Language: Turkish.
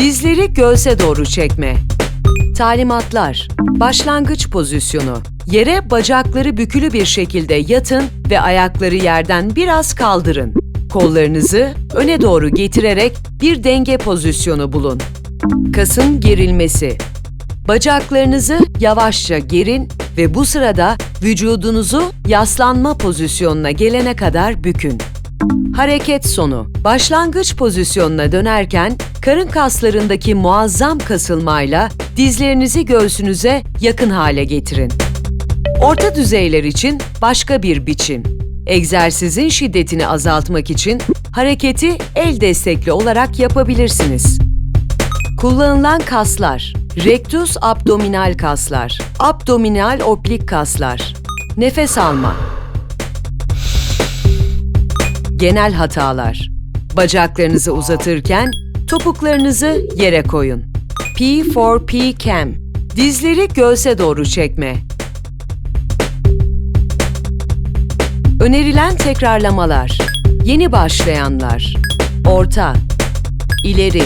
Dizleri göğse doğru çekme. Talimatlar. Başlangıç pozisyonu. Yere bacakları bükülü bir şekilde yatın ve ayakları yerden biraz kaldırın. Kollarınızı öne doğru getirerek bir denge pozisyonu bulun. Kasın gerilmesi. Bacaklarınızı yavaşça gerin ve bu sırada vücudunuzu yaslanma pozisyonuna gelene kadar bükün. Hareket sonu. Başlangıç pozisyonuna dönerken karın kaslarındaki muazzam kasılmayla dizlerinizi göğsünüze yakın hale getirin. Orta düzeyler için başka bir biçim. Egzersizin şiddetini azaltmak için hareketi el destekli olarak yapabilirsiniz. Kullanılan kaslar. Rectus abdominal kaslar, abdominal oblik kaslar. Nefes alma. Genel hatalar. Bacaklarınızı uzatırken topuklarınızı yere koyun. P4P cam. Dizleri göğse doğru çekme. Önerilen tekrarlamalar. Yeni başlayanlar. Orta. ileri,